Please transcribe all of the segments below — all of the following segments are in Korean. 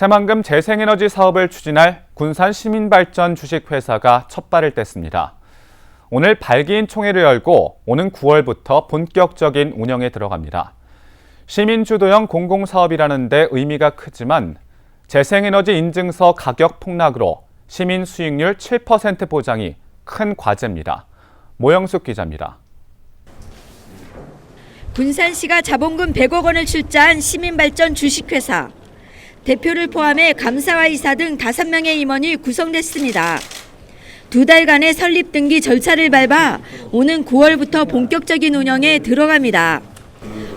새만금 재생에너지 사업을 추진할 군산 시민발전 주식회사가 첫 발을 뗐습니다. 오늘 발기인 총회를 열고 오는 9월부터 본격적인 운영에 들어갑니다. 시민주도형 공공사업이라는데 의미가 크지만 재생에너지 인증서 가격 폭락으로 시민 수익률 7% 보장이 큰 과제입니다. 모영숙 기자입니다. 군산시가 자본금 100억 원을 출자한 시민발전 주식회사. 대표를 포함해 감사와 이사 등 5명의 임원이 구성됐습니다. 두 달간의 설립 등기 절차를 밟아 오는 9월부터 본격적인 운영에 들어갑니다.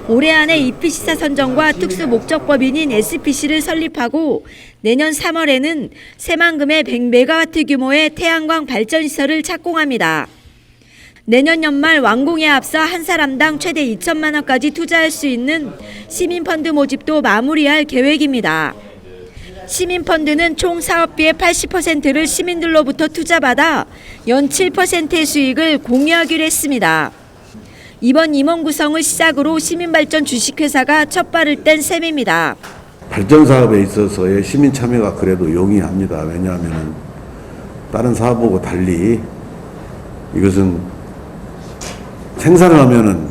올해 안에 EPC사 선정과 특수 목적법인인 SPC를 설립하고 내년 3월에는 새만금의 100메가와트 규모의 태양광 발전시설을 착공합니다. 내년 연말 완공에 앞서 한 사람당 최대 2천만 원까지 투자할 수 있는 시민펀드 모집도 마무리할 계획입니다. 시민펀드는 총 사업비의 80%를 시민들로부터 투자받아 연 7%의 수익을 공유하기로 했습니다. 이번 임원 구성을 시작으로 시민발전 주식회사가 첫 발을 뗀 셈입니다. 발전 사업에 있어서의 시민 참여가 그래도 용이합니다. 왜냐하면 다른 사업하고 달리 이것은 생산을 하면은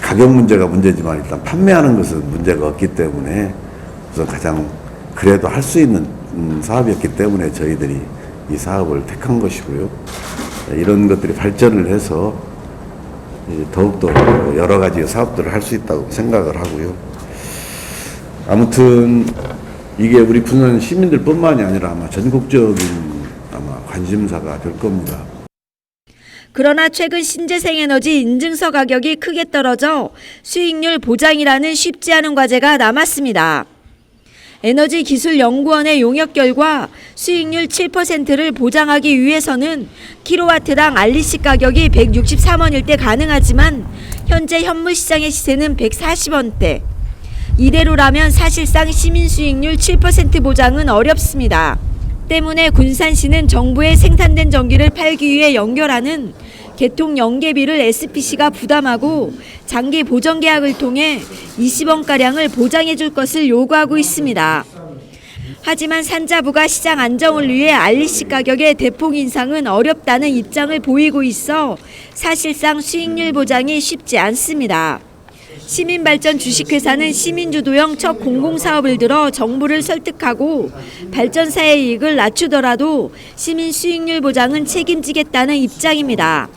가격 문제가 문제지만 일단 판매하는 것은 문제가 없기 때문에 우선 가장 그래도 할 수 있는 음, 사업이었기 때문에 저희들이 이 사업을 택한 것이고요. 이런 것들이 발전을 해서 더욱더 여러 가지 사업들을 할 수 있다고 생각을 하고요. 아무튼 이게 우리 부산 시민들뿐만이 아니라 아마 전국적인 아마 관심사가 될 겁니다. 그러나 최근 신재생에너지 인증서 가격이 크게 떨어져 수익률 보장이라는 쉽지 않은 과제가 남았습니다. 에너지기술연구원의 용역 결과 수익률 7%를 보장하기 위해서는 킬로와트당 알리시 가격이 163원일 때 가능하지만 현재 현물 시장의 시세는 140원대. 이대로라면 사실상 시민 수익률 7% 보장은 어렵습니다. 때문에 군산시는 정부에 생산된 전기를 팔기 위해 연결하는 개통 연계비를 SPC가 부담하고 장기 보전 계약을 통해 20원 가량을 보장해 줄 것을 요구하고 있습니다. 하지만 산자부가 시장 안정을 위해 알리시 가격의 대폭 인상은 어렵다는 입장을 보이고 있어 사실상 수익률 보장이 쉽지 않습니다. 시민발전 주식회사는 시민주도형 첫 공공사업을 들어 정부를 설득하고 발전사의 이익을 낮추더라도 시민 수익률 보장은 책임지겠다는 입장입니다.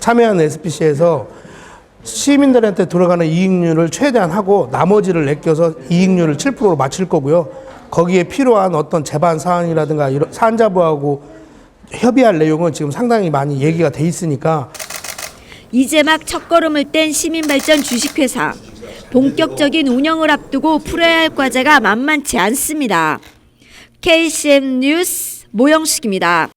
참여한 SPC에서 시민들한테 들어가는 이익률을 최대한 하고 나머지를 내껴서 이익률을 7%로 맞출 거고요. 거기에 필요한 어떤 제반 사항이라든가 이런 산자부하고 협의할 내용은 지금 상당히 많이 얘기가 돼 있으니까 이제 막 첫걸음을 뗀 시민발전 주식회사. 본격적인 운영을 앞두고 풀어야 할 과제가 만만치 않습니다. KCM 뉴스 모영숙입니다.